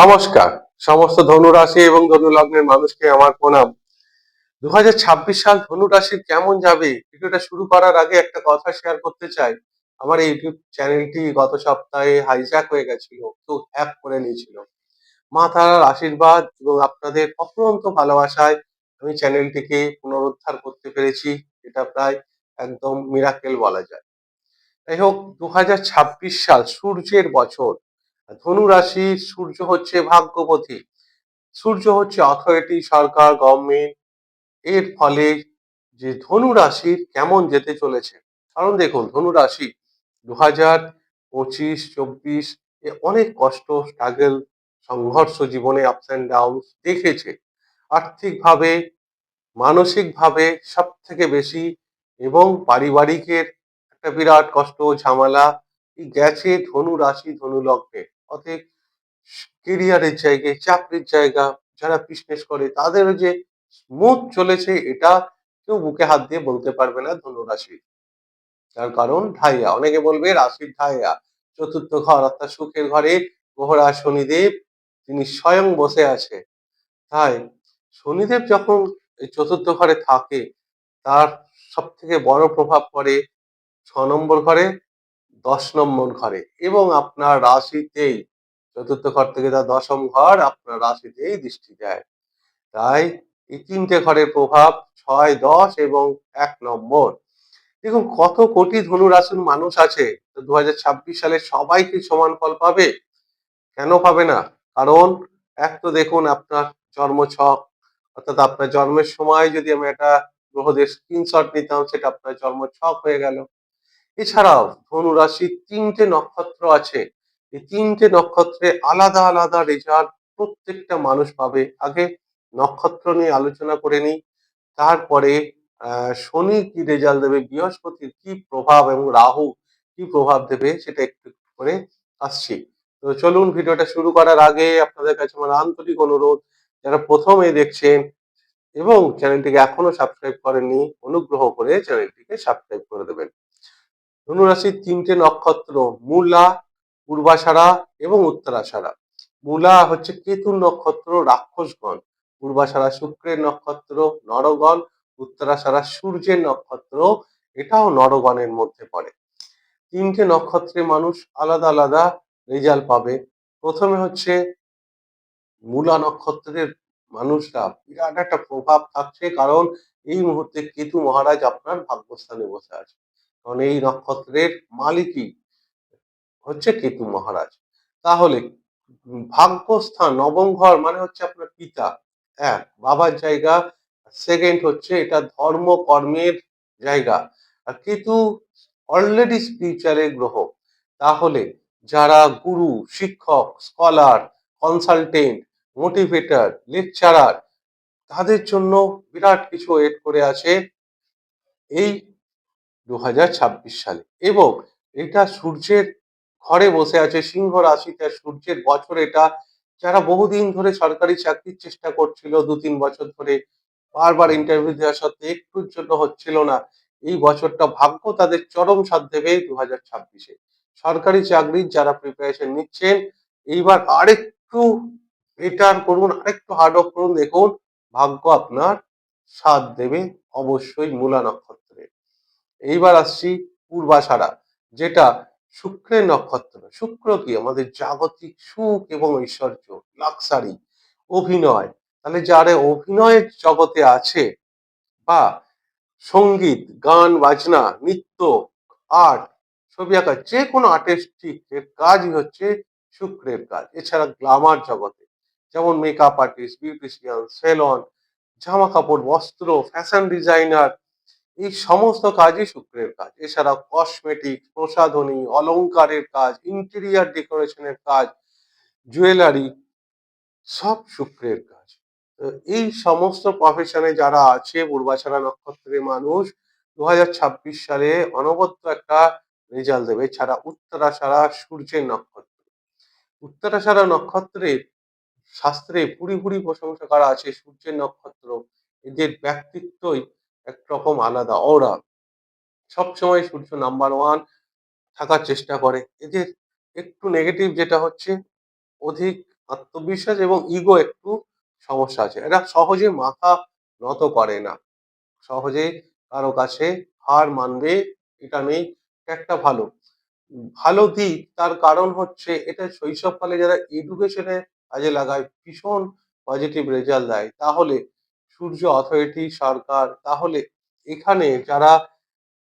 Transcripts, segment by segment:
নমস্কার। সমস্ত ধনুরাশি এবং ধনু লগ্নের মানুষকে আমার প্রণাম। দু হাজার ছাব্বিশ সাল ধনু রাশির কেমন যাবে? ভিডিওটা শুরু করার আগে একটা কথা শেয়ার করতে চাই। আমার ইউটিউব চ্যানেলটি গত সপ্তাহে হাইজ্যাক হয়ে গেছিল, তো হ্যাক করে নিয়েছিল। মা তারার আশীর্বাদ এবং আপনাদের অফুরন্ত ভালোবাসায় আমি চ্যানেলটিকে পুনরুদ্ধার করতে পেরেছি, এটা প্রায় একদম মিরাকেল বলা যায়। যাই হোক দু হাজার ছাব্বিশ সাল সূর্যের বছর। ধনু রাশির সূর্য হচ্ছে ভাগ্যপতি সূর্য হচ্ছে অথরিটি সরকার গভর্নমেন্ট এর ফলে যে ধনু রাশির কেমন যেতে চলেছে। কারণ দেখুন, ধনু রাশি দু হাজার পঁচিশ, চব্বিশ এ অনেক কষ্ট স্ট্রাগল সংঘর্ষ জীবনে আপস অ্যান্ড ডাউন দেখেছে। আর্থিকভাবে, মানসিকভাবে সব থেকে বেশি এবং পারিবারিকের একটা বিরাট কষ্ট, ঝামেলা গেছে ধনু রাশি, ধনু লগ্নে। অতএব কেরিয়ারের জায়গায় চাকরির জায়গা যারা বিজনেস করে, তাদের যে স্মুথ চলেছে, এটা কেউ বুকে হাত দিয়ে বলতে পারবে না ধনু রাশি। তার কারণ ঢাইয়া। অনেকে বলবে রাশির ঢাইয়া। চতুর্থ ঘর অর্থাৎ সুখের ঘরে গোহরা শনিদেব, তিনি স্বয়ং বসে আছে। তাই শনিদেব যখন চতুর্থ ঘরে থাকে, তার সব থেকে বড় প্রভাব পড়ে ছ নম্বর ঘরে দশ নম্বর ঘরে এবং আপনার রাশিতেই চতুর্থ ঘর থেকে তার দশম ঘর, আপনার রাশিতেই দৃষ্টি দেয়। তাই এই তিনটে ঘরের প্রভাব ছয়, দশ এবং এক নম্বর। দেখুন, কত কোটি ধনু রাশির মানুষ আছে, তো দু হাজার ছাব্বিশ সালে সবাই কি সমান ফল পাবে? কেন পাবে না? কারণ এক তো দেখুন, আপনার জন্ম ছক অর্থাৎ আপনার জন্মের সময় যদি আমি একটা গ্রহদের স্ক্রিনশট নিতাম, সেটা আপনার জন্ম ছক হয়ে গেল। এছাড়াও ধনু রাশির তিনটে নক্ষত্র আছে। এই তিনটে নক্ষত্রে আলাদা আলাদা রেজাল্ট প্রত্যেকটা মানুষ পাবে। আগে নক্ষত্র নিয়ে আলোচনা করে নিই। তারপরে শনি কি রেজাল্ট দেবে, বৃহস্পতির কি প্রভাব এবং রাহু কি প্রভাব দেবে সেটা একটু করে আসছি। তো চলুন ভিডিওটা শুরু করার আগে আপনাদের কাছে আমার আন্তরিক অনুরোধ, যারা প্রথমে দেখছেন এবং চ্যানেলটিকে এখনও সাবস্ক্রাইব করেননি, অনুগ্রহ করে চ্যানেলটিকে সাবস্ক্রাইব করে দেবেন। ধনুরাশির তিনটে নক্ষত্র, মূলা পূর্বাষাঢ়া এবং উত্তরাষাঢ়া মূলা হচ্ছে কেতুর নক্ষত্র, রাক্ষসগণ। পূর্বাষাঢ়া শুক্রের নক্ষত্র, নরগণ। উত্তরাষাঢ়া সূর্যের নক্ষত্র, এটাও নরগণের মধ্যে পড়ে। তিনটে নক্ষত্রে মানুষ আলাদা আলাদা রেজাল্ট পাবে। প্রথমে হচ্ছে মূলা নক্ষত্রের মানুষরা বিরাট একটা প্রভাব থাকছে, কারণ এই মুহূর্তে কেতু মহারাজ আপনার ভাগ্যস্থানে বসে আছে। কারণ এই নক্ষত্রের মালিকই হচ্ছে কেতু মহারাজ। তাহলে ভাগ্যস্থান, নবম ঘর মানে হচ্ছে আপনার পিতা। এক বাবার জায়গা সেকেন্ড হচ্ছে এটা ধর্ম, কর্মের জায়গা। আর কেতু অলরেডি স্পিরিচুয়ালের গ্রহ। তাহলে যারা গুরু, শিক্ষক স্কলার কনসালটেন্ট মোটিভেটর লেকচারার তাদের জন্য বিরাট কিছু ওয়েট করে আছে। এই দু হাজার ছাব্বিশ সালে। এবং এটা সূর্যের ঘরে বসে আছে, সিংহ রাশিতে সূর্যের বছর এটা। যারা বহুদিন ধরে সরকারি চাকরির চেষ্টা করছিল, দু তিন বছর ধরে বারবার ইন্টারভিউ দেওয়া সত্ত্বে একটুর জন্য হচ্ছিল না। এই বছরটা ভাগ্য তাদের চরম সাথ দেবে দু হাজার ছাব্বিশে। সরকারি চাকরির যারা প্রিপারেশন নিচ্ছেন, এইবার আরেকটু বেটার করুন, আরেকটু হার্ড ওয়ার্ক করুন, দেখুন ভাগ্য আপনার সাথ দেবে অবশ্যই মূলা নক্ষত্রে। এইবার আসছি পূর্বাষাঢ়া, যেটা শুক্রের নক্ষত্র। শুক্র কি? আমাদের জাগতিক সুখ এবং ঐশ্বর্য লাক্সারি অভিনয়। তাহলে যারা অভিনয়ের জগতে আছে বা সংগীত, গান, বাজনা, নৃত্য আর্ট ছবি আঁকা, যে কোনো আর্টিস্টিক এর কাজই হচ্ছে শুক্রের কাজ। এছাড়া গ্লামার জগতে, যেমন মেকআপ আর্টিস্ট বিউটিশিয়ান সেলন জামা কাপড় বস্ত্র ফ্যাশন ডিজাইনার এই সমস্ত কাজই শুক্রের কাজ। এছাড়া কসমেটিক প্রসাধনী অলংকারের কাজ ইন্টেরিয়ার ডেকোরেশনের কাজ জুয়েলারি সব শুক্রের কাজ। এই সমস্ত প্রফেশনে যারা আছে পূর্বাছাড়া নক্ষত্রের মানুষ দু হাজার ছাব্বিশ সালে অনবদ্য একটা রেজাল্ট দেবে। ছাড়া উত্তরাষাড়া সূর্যের নক্ষত্র। উত্তরাষাড়া নক্ষত্রের শাস্ত্রে পুরি পুরি প্রশংসা করা আছে সূর্যের নক্ষত্র। এদের ব্যক্তিত্বই একরকম আলাদা ওরা সবসময় সূর্য নাম্বার ওয়ান থাকার চেষ্টা করে। এদের একটু নেগেটিভ যেটা হচ্ছে, অধিক আত্মবিশ্বাস এবং ইগো একটু সমস্যা আছে। এরা সহজে মাথা নত করে না। সহজে কারও কাছে হার মানবে, এটা নেই একটা ভালো। ভালো দিক, তার কারণ হচ্ছে এটা শৈশবকালে যারা এডুকেশনে কাজে লাগায়, ভীষণ পজিটিভ রেজাল্ট দেয়। তাহলে সূর্য অথরিটি সরকার, তাহলে এখানে যারা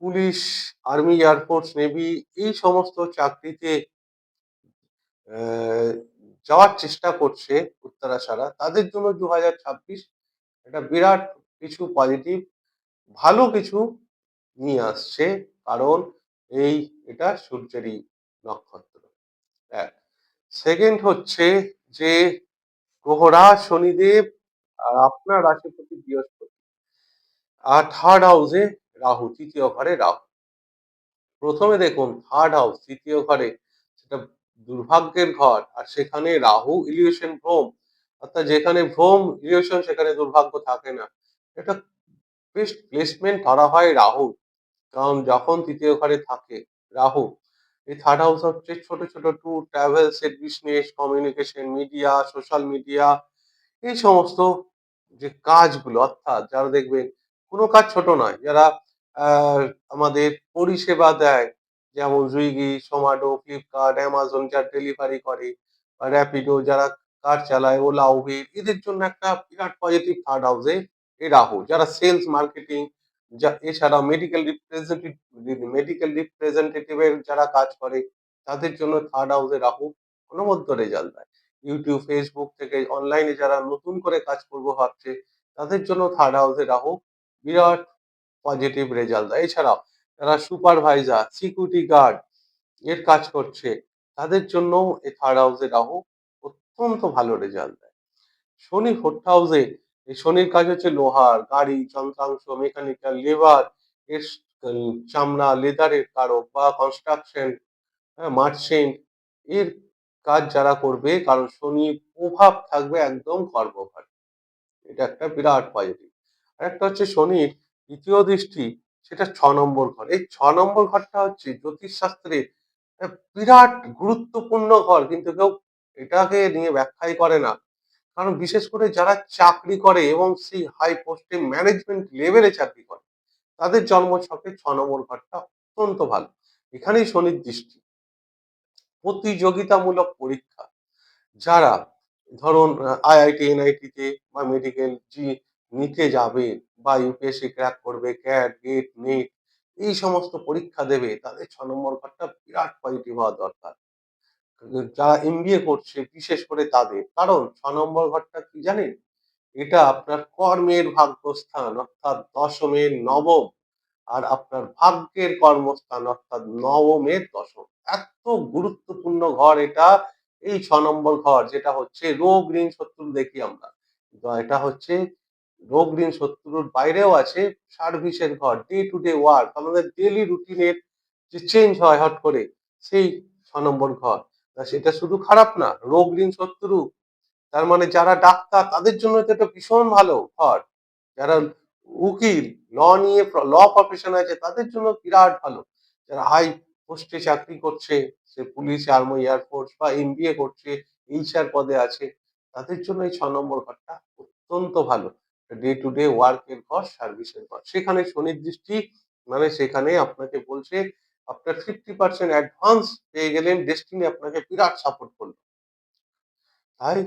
পুলিশ আর্মি এয়ারফোর্স নেভি এই সমস্ত চাকরিতে যাওয়ার চেষ্টা করছে উত্তরাশারা তাদের জন্য দু হাজার ছাব্বিশ একটা বিরাট কিছু পজিটিভ ভালো কিছু নিয়ে আসছে, কারণ এই এটা সূর্যেরই নক্ষত্র। এক। সেকেন্ড হচ্ছে যে, গ্রহরা শনিদেব আর আপনার রাশিপতি বৃহস্পতি। আর থার্ড হাউসে রাহু, তৃতীয় ঘরে রাহু। প্রথমে দেখুন থার্ড হাউস তৃতীয় ঘরে সেটা দুর্ভাগ্যের ঘর, আর সেখানে রাহু ইলিউশন ভ্রম। অর্থাৎ যেখানে ভ্রম ইলিউশন সেখানে দুর্ভাগ্য থাকে না। এটা বেস্ট প্লেসমেন্ট ধরা হয় রাহু কারণ যখন তৃতীয় ঘরে থাকে রাহু, এই থার্ড হাউস হচ্ছে ছোট ছোট ট্যুর ট্রাভেলস এর business communication media social media এই সমস্ত যে কাজগুলো, অর্থাৎ যারা দেখবেন কোনো কাজ ছোট নয়, যারা আমাদের পরিষেবা দেয়, যেমন সুইগি সোমাটো ফ্লিপকার্ট অ্যামাজন যারা ডেলিভারি করে বা র্যাপিডো যারা কার চালায় ওলা উবের এদের জন্য একটা বিরাট পজিটিভ থার্ড হাউসে এই রাহু যারা সেলস মার্কেটিং যা এছাড়া মেডিকেল রিপ্রেজেন্টেটিভ মেডিকেল রিপ্রেজেন্টেটিভের যারা কাজ করে, তাদের জন্য থার্ড হাউসে রাহু অনবদ্য রেজাল্ট দেয় ইউটিউব ফেসবুক থেকে অনলাইনে যারা নতুন করে কাজ করব ভাবছে, তাদের জন্য থার্ড হাউসে রাহু বিরাট পজিটিভ রেজাল্ট দেয়। এছাড়াও যারা সুপারভাইজার সিকিউরিটি গার্ড এর কাজ করছে, তাদের জন্য এই থার্ড হাউসে রাহু অত্যন্ত ভালো রেজাল্ট দেয়। শনি ফোর্থ হাউসে এই শনির কাজ হচ্ছে লোহার, গাড়ি, যন্ত্রাংশ মেকানিক্যাল লেবার এর চামড়া লেদারের কারক বা কনস্ট্রাকশন হ্যাঁ মার্চেন্ট এর কাজ যারা করবে, কারণ শনির প্রভাব থাকবে একদম কর্মঘরে এটা একটা বিরাট পজিটিভ আর একটা হচ্ছে শনির দ্বিতীয় দৃষ্টি, সেটা ছ নম্বর ঘর। এই ছ নম্বর ঘরটা হচ্ছে জ্যোতিষশাস্ত্রের একটা বিরাট গুরুত্বপূর্ণ ঘর, কিন্তু কেউ এটাকে নিয়ে ব্যাখ্যাই করে না। কারণ বিশেষ করে যারা চাকরি করে এবং সেই হাই পোস্টে ম্যানেজমেন্ট লেভেলে চাকরি করে, তাদের জন্মছকে ছ নম্বর ঘরটা অত্যন্ত ভালো। এখানেই শনির দৃষ্টি। প্রতিযোগিতামূলক পরীক্ষা। যারা ধরুন আইআইটি এনআইটি তে বা মেডিকেল জি নিতে যাবে বা ইউপিএসসি ক্র্যাক করবে ক্যাট গেট নেট এই সমস্ত পরীক্ষা দেবে, তাদের ছ নম্বর ঘরটা বিরাট পজিটিভ হওয়া দরকার। যারা এমবিএ করছে, বিশেষ করে তাদের, কারণ ছ নম্বর ঘরটা কি জানেন? এটা আপনার কর্মের ভাগ্যস্থান, অর্থাৎ দশমের নবম আর আপনার ভাগ্যের কর্মস্থান অর্থাৎ নবমের দশম। এত গুরুত্বপূর্ণ ঘর এটা, এই ছ নম্বর ঘর, যেটা হচ্ছে রোগ ঋণ শত্রু দেখি আমরা। এটা হচ্ছে রোগ ঋণ শত্রুর বাইরেও আছে সার্ভিসের ঘর ডে টু ডে ওয়ার্ক আমাদের ডেলি রুটিনের যে চেঞ্জ হয় হট করে, সেই ছ নম্বর ঘর। সেটা শুধু খারাপ না, রোগ ঋণ শত্রু, তার মানে যারা ডাক্তার, তাদের জন্য তো এটা ভীষণ ভালো ঘর। যারা উকিল, ল নিয়ে ল প্রফেশন আছে, তাদের জন্য বিরাট ভালো। যারা হাই পোস্টে চাকরি করছে, সে পুলিশ, আর্মি এয়ারফোর্স বা এমবিএ করছে, এইচআর পদে আছে, তাদের জন্য এই ছ নম্বর ঘরটা অত্যন্ত ভালো। ডে টু ডে ওয়ার্কের ঘর সার্ভিসের ঘর। সেখানে সুনির্দিষ্টি মানে সেখানে আপনাকে বলছে, আপনার ফিফটি পার্সেন্ট অ্যাডভান্স পেয়ে গেলেন ডেস্টিনি আপনাকে বিরাট সাপোর্ট করল। তাই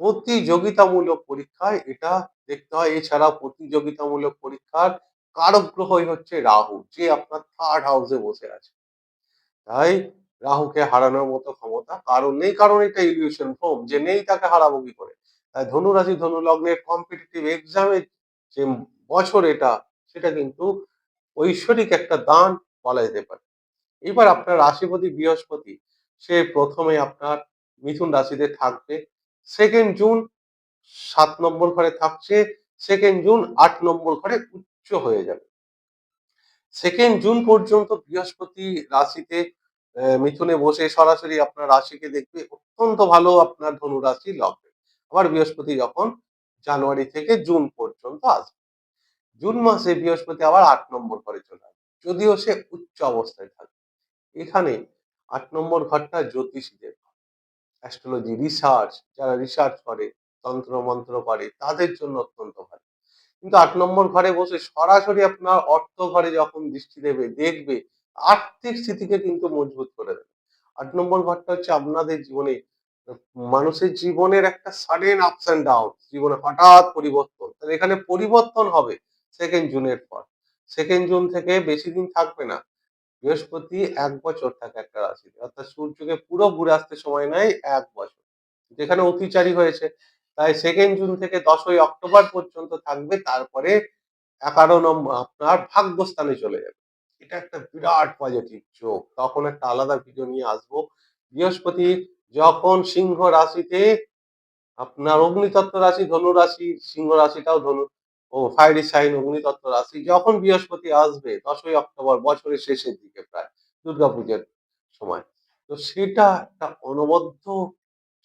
প্রতিযোগিতামূলক পরীক্ষায় এটা দেখতে হয়। এছাড়া প্রতিযোগিতামূলক পরীক্ষার কারক গ্রহই হচ্ছে রাহু, যে আপনার থার্ড হাউসে বসে আছে। তাই রাহুকে হারানোর মতো ক্ষমতা কারণ নেই, কারণ এটা ইলিউশন ফর্ম যে নেই তাকে হারাবো কি করে? তাই ধনুরাশি ধনু লগ্নের কম্পিটিটিভ এক্সামের যে বছর এটা, সেটা কিন্তু ঐশ্বরিক একটা দান বলা যেতে পারে। এবার আপনার রাশিপতি বৃহস্পতি, সে প্রথমে আপনার মিথুন রাশিতে থাকবে। সেকেন্ড জুন সাত নম্বর ঘরে থাকছে সেকেন্ড জুন আট নম্বর ঘরে উচ্চ হয়ে যাবে। সেকেন্ড জুন পর্যন্ত বৃহস্পতি রাশিতে মিথুনে বসে সরাসরি আপনার রাশিকে দেখবে, অত্যন্ত ভালো আপনার ধনু রাশি লগ্নে। আবার বৃহস্পতি যখন জানুয়ারি থেকে জুন পর্যন্ত আসবে। জুন মাসে বৃহস্পতি আবার আট নম্বর ঘরে চলে আসবে, যদিও সে উচ্চ অবস্থায় থাকবে। এখানে আট নম্বর ঘরটা জ্যোতিষীদের। অ্যাস্ট্রোলজি রিসার্চ যারা রিসার্চ করে, তন্ত্র মন্ত্র করে, তাদের জন্য অত্যন্ত ভালো। কিন্তু আট নম্বর ঘরে বসে সরাসরি আপনার অর্থ ঘরে যখন দৃষ্টি দেবে, দেখবে, আর্থিক স্থিতিকে কিন্তু মজবুত করে দেবে। আট নম্বর ঘরটা হচ্ছে আপনাদের জীবনে, মানুষের জীবনের একটা সাডেন আপস অ্যান্ড ডাউন জীবনে হঠাৎ পরিবর্তন। তাহলে এখানে পরিবর্তন হবে সেকেন্ড জুনের পর। সেকেন্ড জুন থেকে বেশি দিন থাকবে না। বৃহস্পতি এক বছর থাকে একটা রাশিতে। অর্থাৎ সূর্যকে পুরো ঘুরে আসতে সময় নেয় এক বছর। যেখানে অতিচারী হয়েছে, তাই সেকেন্ড জুন থেকে দশই অক্টোবর পর্যন্ত থাকবে, তারপরে এগারো নম্বর আপনার ভাগ্যস্থানে চলে যাবে। এটা একটা বিরাট পজিটিভ যোগ। তখন একটা আলাদা ভিডিও নিয়ে আসব। বৃহস্পতি যখন সিংহ রাশিতে, আপনার অগ্নিতত্ত্ব রাশি, ধনু রাশি, সিংহ রাশিটাও ধনু। ও ফায়ারি সাইন অগ্নিতত্ত্ব রাশি যখন বৃহস্পতি আসবে, দশই অক্টোবর বছরের শেষের দিকে প্রায়, দুর্গাপূজার সময়। তো সেটা একটা অনবদ্য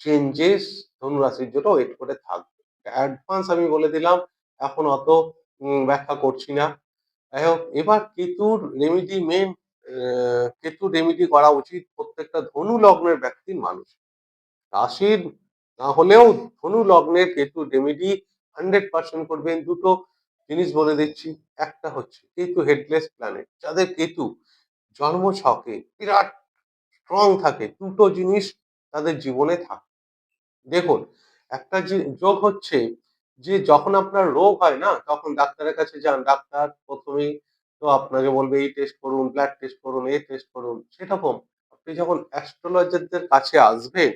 চেঞ্জেস ধনু রাশির জন্য ওয়েট করে থাকবে। অ্যাডভান্স আমি বলে দিলাম, এখন অত ব্যাখ্যা করছি না। যাই হোক এবার কেতুর রেমিডি মেন কেতু রেমিডি করা উচিত প্রত্যেকটা ধনু লগ্নের ব্যক্তির মানুষ রাশির না হলেও ধনু লগ্নের কেতু রেমিডি হান্ড্রেড পার্সেন্ট করবেন। দুটো জিনিস বলে দিচ্ছি। একটা হচ্ছে কেতু হেডলেস প্ল্যানেট যাদের কেতু জন্ম ছকে বিরাট স্ট্রং থাকে, দুটো জিনিস তাদের জীবনে থাকে। দেখুন, একটা যে যোগ হচ্ছে যে যখন আপনার রোগ হয় না, তখন ডাক্তারের কাছে যান। ডাক্তার প্রথমেই তো আপনাকে বলবে, এই টেস্ট করুন ব্লাড টেস্ট করুন এই টেস্ট করুন। সেরকম আপনি যখন অ্যাস্ট্রোলজারদের কাছে আসবেন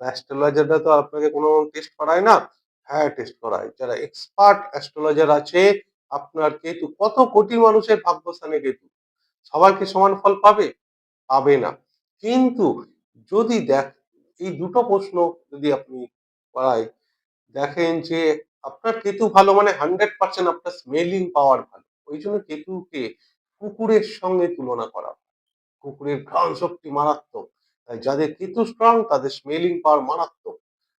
অ্যাস্ট্রোলজাররা তো আপনাকে কোনো টেস্ট করায় না। হ্যাঁ টেস্ট করায়। যারা এক্সপার্ট অ্যাস্ট্রোলজার আছে, আপনার কেতু, কত কোটি মানুষের ভাগ্যস্থানে কেতু? সবার কি সমান ফল পাবে? পাবে না। কিন্তু যদি দেখ, এই দুটো প্রশ্ন যদি আপনি করায়, দেখেন যে আপনার কেতু ভালো মানে হান্ড্রেড পার্সেন্ট আপনার স্মেলিং পাওয়ার ভালো। ওই জন্য কেতুকে কুকুরের সঙ্গে তুলনা করা। কুকুরের ঘ্রাণ শক্তি মারাত্মক। তাই যাদের কেতু স্ট্রং তাদের স্মেলিং পাওয়ার মারাত্মক।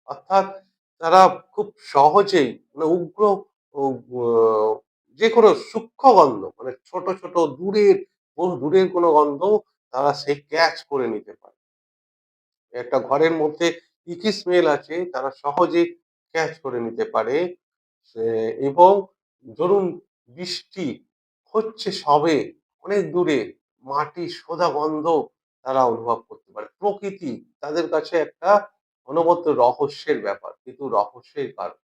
অর্থাৎ তারা খুব সহজেই মানে উগ্র যে কোনো সূক্ষ্ম গন্ধ মানে ছোট ছোট, দূরের বহু দূরের কোনো গন্ধ তারা সেই ক্যাচ করে নিতে পারে। একটা ঘরের মধ্যে কি কি স্মেল আছে তারা সহজে ক্যাচ করে নিতে পারে। এবং ধরুন বৃষ্টি হচ্ছে সবে, অনেক দূরে, মাটি সোদা গন্ধ তারা অনুভব করতে পারে। প্রকৃতি তাদের কাছে একটা অনবদ্য রহস্যের ব্যাপার, কিন্তু রহস্যের কারণ।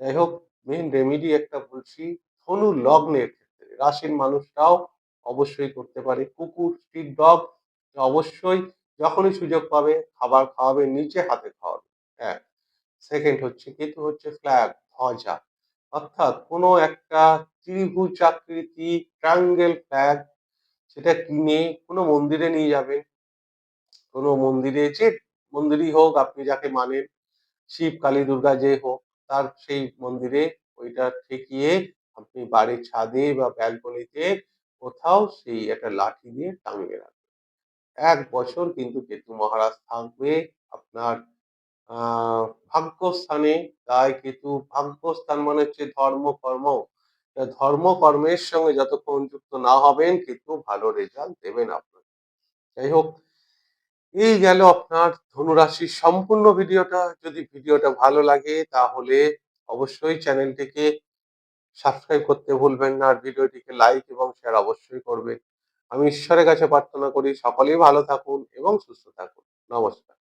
যাই হোক মেন রেমিডি একটা বলছি, ধনু লগ্নের ক্ষেত্রে। রাশির মানুষরাও অবশ্যই করতে পারে। কুকুর স্ট্রিট ডগ অবশ্যই যখনই সুযোগ পাবে, খাবার খাওয়াবে, নিচে হাতে খাওয়াবে। হ্যাঁ সেকেন্ড হচ্ছে কেতু হচ্ছে ফ্ল্যাগ ধ্বজা। অর্থাৎ কোনো একটা ত্রিভুজ আকৃতি ট্রায়াঙ্গেল ফ্ল্যাগ সেটা কিনে কোনো মন্দিরে নিয়ে যাবে। কোনো মন্দিরে যে মন্দিরই হোক, আপনি যাকে মানেন, শিব, কালী দুর্গা যে হোক, তার সেই মন্দিরে ওইটা ঠেকিয়ে আপনি বাড়ির ছাদে বা ব্যালকনিতে কোথাও সেই একটা লাঠি দিয়ে টাঙিয়ে রাখবেন। এক বছর কিন্তু কেতু মহারাজ থাকবে আপনার ভাগ্যস্থানে। তাই কেতু, ভাগ্যস্থান মানে হচ্ছে ধর্ম, কর্ম। ধর্ম, কর্মের সঙ্গে যতক্ষণ যুক্ত না হবেন কিন্তু ভালো রেজাল্ট দেবেন আপনার যাই হোক এই গেল আপনার ধনুরাশির সম্পূর্ণ ভিডিওটা। যদি ভিডিওটা ভালো লাগে তাহলে অবশ্যই চ্যানেলটিকে সাবস্ক্রাইব করতে ভুলবেন না আর ভিডিওটিকে লাইক এবং শেয়ার অবশ্যই করবেন। আমি ঈশ্বরের কাছে প্রার্থনা করি, সকলেই ভালো থাকুন এবং সুস্থ থাকুন। নমস্কার।